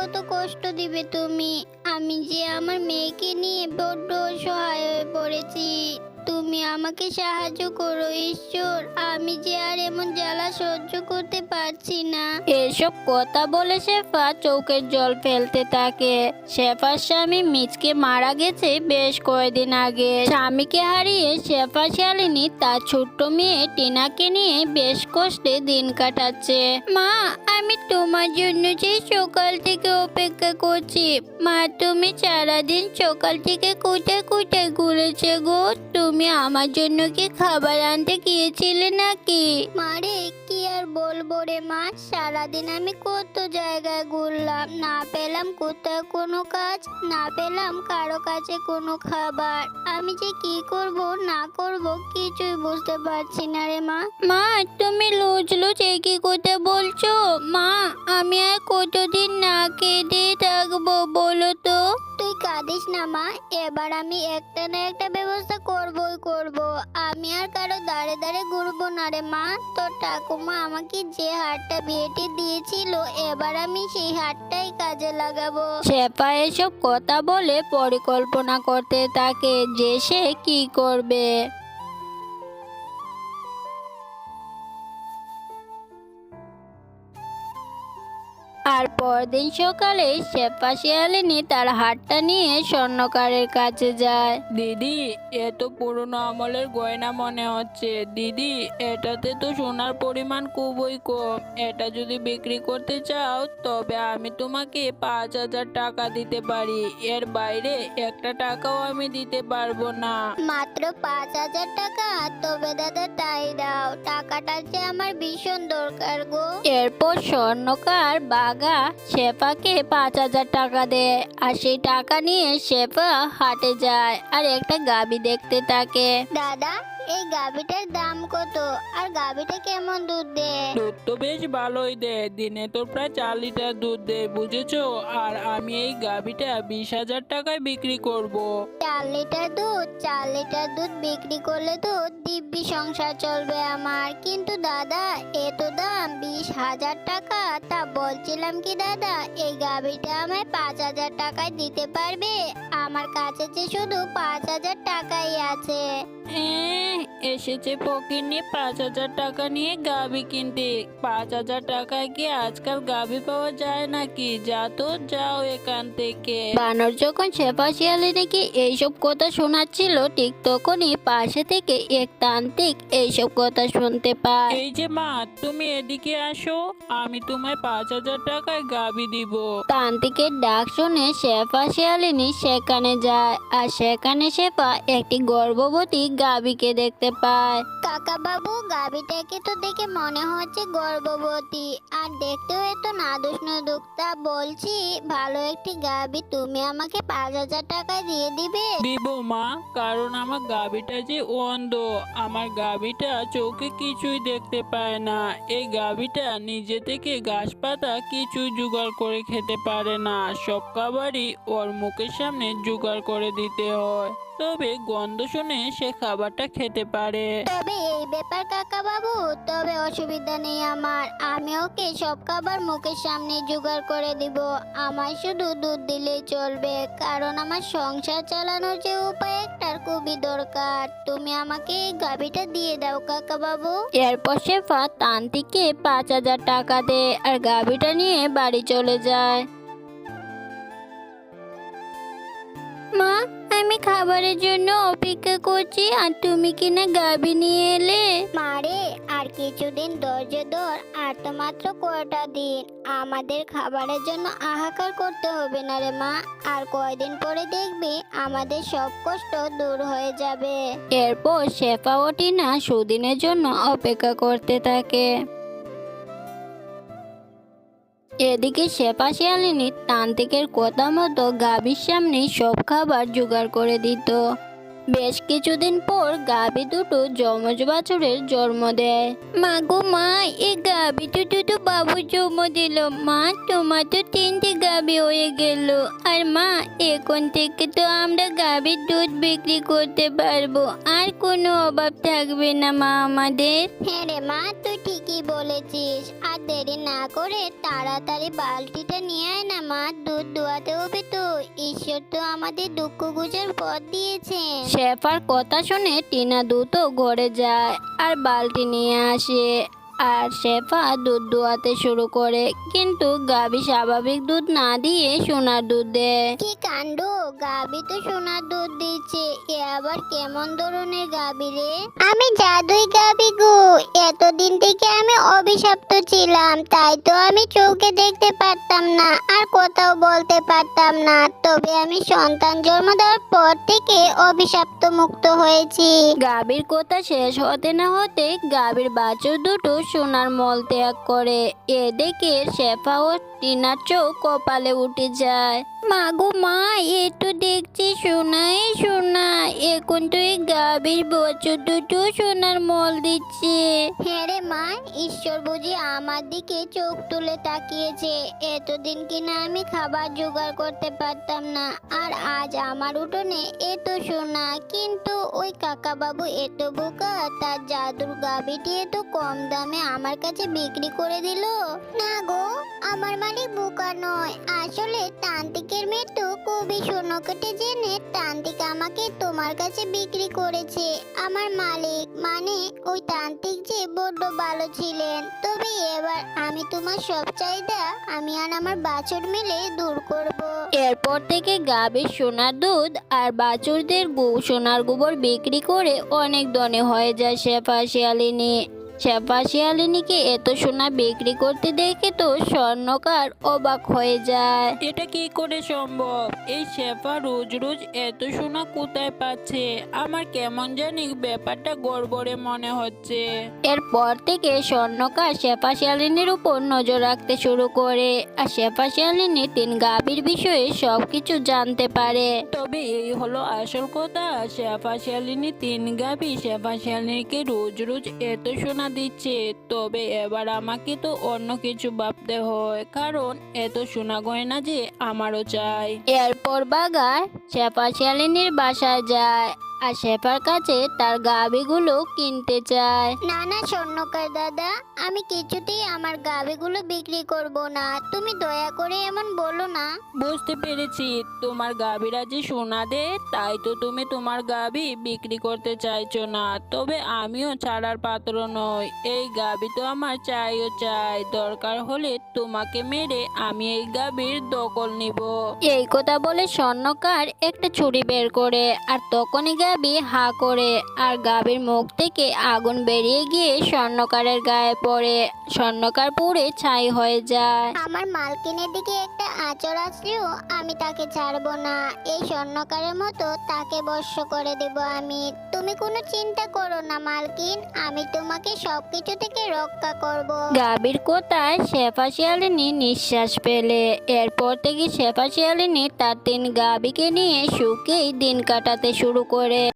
কত কষ্ট দিবে তুমি। আমি যে আমার মেয়েকে নিয়ে বড্ড অসহায় হয়ে পড়েছি। তুমি আমাকে সাহায্য করো, ঈশ্বর। আমি যে আর এমন জ্বালা সহ্য করতে পারছি না। এসব কথা বলে শেফা চৌকের জল ফেলতে থাকে। শেফার স্বামী মিচকে মারা গেছে বেশ কয়েকদিন আগে। স্বামীকে হারিয়ে শেফা শালিনী তার ছোট্ট মেয়ে টিনাকে নিয়ে বেশ কষ্টে দিন কাটাচ্ছে। মা, আমি তোমার জন্য যে সকাল থেকে অপেক্ষা করছি, মা, তুমি সারাদিন সকাল থেকে কোথায় কোথায় ঘুরেছে গো? তুমি আমার জন্য কি খাবার আনতে গিয়েছিলে নাকি? মারে কি আর বলব রে মা? সারাদিন আমি কত জায়গায় ঘুরলাম, না পেলাম কোথাও কোনো কাজ, না পেলাম কারও কাছে কোনো খাবার। আমি যে কি করব, না করব কিছুই বুঝতে পারছি না রে মা। মা, তুমি লুজ লুজ কি করতে বলছো। মা, আমি আর কতদিন এবার আমি একটা না একটা ব্যবস্থা করবই করব। আমি আর কারও দাঁড়ে দাঁড়ে ঘুরবো না রে মা। তো ঠাকুমা আমাকে যে হারটা বিয়েটি দিয়েছিল, এবার আমি সেই হারটাই কাজে লাগাবো। শেফা এসব কথা বলে পরিকল্পনা করতে থাকে যে সে কি করবে। আর পরদিন সকালে শেফা শিয়ালিনী তার হাটটা নিয়ে স্বর্ণকারের কাছে যায়। দিদি এ তো পুরনো আমলের গয়না মনে হচ্ছে। দিদি এটাতে তো সোনার পরিমাণ খুবই কম। এটা যদি বিক্রি করতে চাও তবে আমি তোমাকে পাঁচ হাজার টাকা দিতে পারি। এর বাইরে একটা টাকাও আমি দিতে পারব না। মাত্র পাঁচ হাজার টাকা? তবে দাদা তাই দাও। টাকাটা যে আমার ভীষণ দরকার গো। এরপর স্বর্ণকার বাগা শেফাকে পাঁচ হাজার টাকা দেয় আর সেই টাকা নিয়ে শেফা হাটে যায় আর একটা গাবি দেখতে থাকে। দাদা এই গাবিটার দাম কত? আর গাবিটা কেমন দুধ দেয়? দুধ তো বেশ ভালোই দেয়। দিনে তো প্রায় চার লিটার দুধ দেয় বুঝেছ? আর আমি এই গাভিটা বিশ হাজার টাকায় বিক্রি করব। চার লিটার দুধ? চার লিটার দুধ বিক্রি করলে তো দিব্যি সংসার চলবে আমার। কিন্তু দাদা এত দাম বিশ হাজার টাকা? তা বলছিলাম কি দাদা এই গাভিটা আমায় পাঁচ হাজার টাকায় দিতে পারবে? আমার কাছে যে শুধু পাঁচ হাজার টাকাই আছে। হ্যাঁ এসেছে ফকিরনি পাঁচ হাজার টাকা নিয়ে গাভি কিনতে। পাঁচ হাজার টাকায় কি আজকাল গাভি পাওয়া যায় নাকি? যা তো যাও এখান থেকে। বানর যখন শেফা শিয়ালিনীকে এইসব কথা শোনাচ্ছিল ঠিক তখনই পাশে থেকে এক তান্ত্রিক এইসব কথা শুনতে পায়। এই যে মা তুমি এদিকে আসো আমি তোমায় পাঁচ হাজার টাকায় গাভি দিব। তান্ত্রিকের ডাক শুনে শেফা শিয়ালিনী সেখানে যায় আর সেখানে শেফা একটি গর্ভবতী গাভীকে দেখতে পায়। কাকা বাবু গাভীটাকে তো দেখে মনে হচ্ছে গর্ভবতী। আর দেখতেও এত নাদুস নুদুক। তা বলছি ভালো একটি গাভী তুমি আমাকে পাঁচ হাজার টাকা দিয়ে দিবে? দিব মা কারণ আমার গাভিটা যে অন্ধ। আমার গাভিটা চোখে কিছুই দেখতে পায় না। এই গাভিটা নিজে থেকে ঘাস পাতা কিছুই জোগাড় করে খেতে পারে না। সব খাবারই ওর মুখের সামনে জোগাড় করে দিতে হয়। তবে গন্ধ শুনে সে খাবারটা খেতে পারে। তবে এই ব্যাপার কাকা বাবু তবে অসুবিধা নেই আমার। আমি ওকে সব খাবার মুখের সামনে জোগাড় করে দিব। আমার শুধু দুধ দিলেই চলবে কারণ আমার সংসার চালানোর যে উপায় একটার খুবই দরকার। তুমি আমাকে এই গাভিটা দিয়ে দাও কাকা বাবু এরপর শেফা তান্তিকে পাঁচ হাজার টাকা দেয় আর গাভিটা নিয়ে বাড়ি চলে যায়। মা আমি খাবারের জন্য অপেক্ষা করছি আর তুমি কিনা গাবি নিয়ে এলে? মারে আর কিছুদিন ধৈর্য ধর আর তো মাত্র কয়টা দিন। আমাদের খাবারের জন্য হাহাকার করতে হবে না রে মা। আর কয়দিন পরে দেখবি আমাদের সব কষ্ট দূর হয়ে যাবে। এরপর শেফা ও টিনা সুদিনের জন্য অপেক্ষা করতে থাকে। এদিকে শেপা শিয়ালিনী তান্ত্রিকের কথা মতো গাভীর সামনে সব খাবার জোগাড় করে দিত। বেশ কিছুদিন পর গাভী দুটো যমজ বাছুরের জন্ম দেয়। মা গো মা এই গাভী তো দুটো বাবুর জন্ম দিল। মা, তোমার তো তিনটে গাভী হয়ে গেল। আর মা, এখন থেকে তো আমরা গাভীর দুধ বিক্রি করতে পারব। আর কোনো অভাব থাকবে না মা আমাদের। হ্যাঁ রে মা, তুই ঠিকই বলেছিস। আর দেরি না করে তাড়াতাড়ি বালতিটা নিয়ে আয় না মা। দুধ দোয়াতে হবে তো। ঈশ্বর তো আমাদের দুঃখ গুজার পথ দিয়েছেন। শেফার কথা শুনে টিনা দ্রুত ঘরে যায় আর বালতি নিয়ে আসে। আর শেফা দুধ দোয়াতে শুরু করে। কিন্তু গাবি স্বাভাবিক দুধ না দিয়ে সোনার দুধ দেয়। কি কাণ্ড? গাবি তো সোনার দুধ দিচ্ছে। এ আবার কেমন ধরনের গাবি রে? আমি জাদুই গাবি গো। এতদিন থেকে আমি অভিশপ্ত ছিলাম। তাই তো আমি চোখে দেখতে পারতাম না আর কোথাও বলতে পারতাম না। তবে আমি সন্তান জন্ম দেওয়ার পর থেকে অভিশপ্ত মুক্ত হয়েছি। গাভীর কথা শেষ হতে না হতে গাভীর বাছুর দুটো সোনার মল ত্যাগ করে। এ দেখে শেফা ও টিনার চোখ কপালে উঠে যায়। মা গো মা এ তো দেখছি সোনাই সোনা এখন তো এই গাভীর বছর দুটো সোনার মল দিচ্ছে। হ্যাঁ রে মা ঈশ্বর বুঝি আমার দিকে চোখ তুলে তাকিয়েছে। এতদিন কিনা আমি খাবার জোগাড় করতে পারতাম না আর আজ আমার উঠোনে এত সোনা। কিন্তু ওই কাকা বাবু এত বোকা তার জাদুর গাভীটি এত কম দামে আমার কাছে বিক্রি করে দিল? না গো আমার মালিক বোকা নয়। আসলে তান্ত্রিকের মৃত্যু খুবই কেটে জেনে তান্ত্রিক আমাকে তোমার কাছে বিক্রি করেছে। আমার মালিক মানে ওই তান্ত্রিক যে বড্ড ভালো ছিলেন। তবে এবার আমি তোমার সব চাহিদা আমি আর আমার বাছুর মিলে দূর করব। এরপর থেকে গাভীর সোনার দুধ আর বাছুরদের গু সোনার গোবর বিক্রি করে অনেক দনে হয়ে যায় শেফা শিয়ালিনী। শেফা শিয়ালিনীকে এত সোনা বিক্রি করতে দেখে তো স্বর্ণকার অবাক হয়ে যায়। এটা কি করে সম্ভব? এই শেফা রোজ রোজ এত সোনা কোথায় পাচ্ছে? আমার কেমন জানি ব্যাপারটা গড়বড়ে মনে হচ্ছে। এরপর থেকে স্বর্ণকার শেফা শিয়ালিনীর উপর নজর রাখতে শুরু করে আর শেফা শিয়ালিনী তিন গাভীর বিষয়ে সবকিছু জানতে পারে। তবে এই হলো আসল কথা শেফা শিয়ালিনী তিন গাভি শেফা শিয়ালিনীকে রোজ রোজ এত সোনা দিচ্ছে, তবে এবার আমাকে তো অন্য কিছু ভাবতে হয়। কারণ এত সোনা গয়না যে আমারও চাই। এরপর বাগার শেফা শিয়ালিনীর বাসায় যায়। আর শেফার কাছে তার গাভীগুলো কিনতে চায়। না না স্বর্ণকার দাদা আমি কিছুতেই আমার গাভীগুলো বিক্রি করব না। তুমি দয়া করে এমন বলো না। বুঝতে পেরেছি তোমার গাভীরা যে সোনা দেয় তাই তো তুমি তোমার গাভী বিক্রি করতে চাইছো না। তবে আমিও ছাড়ার পাত্র নই। এই গাভী তো আমার চাইও চাই। দরকার হলে তোমাকে মেরে আমি এই গাভীর দখল নিব। এই কথা বলে স্বর্ণকার একটা ছুরি বের করে আর তখনই গাবি হা করে আর গাবির মুখ থেকে আগুন বেরিয়ে গিয়ে স্বর্ণকারের গায়ে পড়ে। স্বর্ণকার পুড়ে ছাই হয়ে যায়। আমার মালকিনের দিকে একটা আচর আসলেও আমি তাকে ছাড়বো না। এই স্বর্ণকারের মতো তাকে বর্ষ করে দেব আমি। তুমি কোনো চিন্তা করো না, মালকিন। আমি তোমাকে সবকিছু থেকে রক্ষা করব। গাবির কোথায়? শেফা শিয়ালিনী নিঃশ্বাস পেলে এরপর থেকে শেফা শিয়ালিনী তার তিন গাবিকে নিয়ে সুখেই দিন কাটাতে শুরু করে।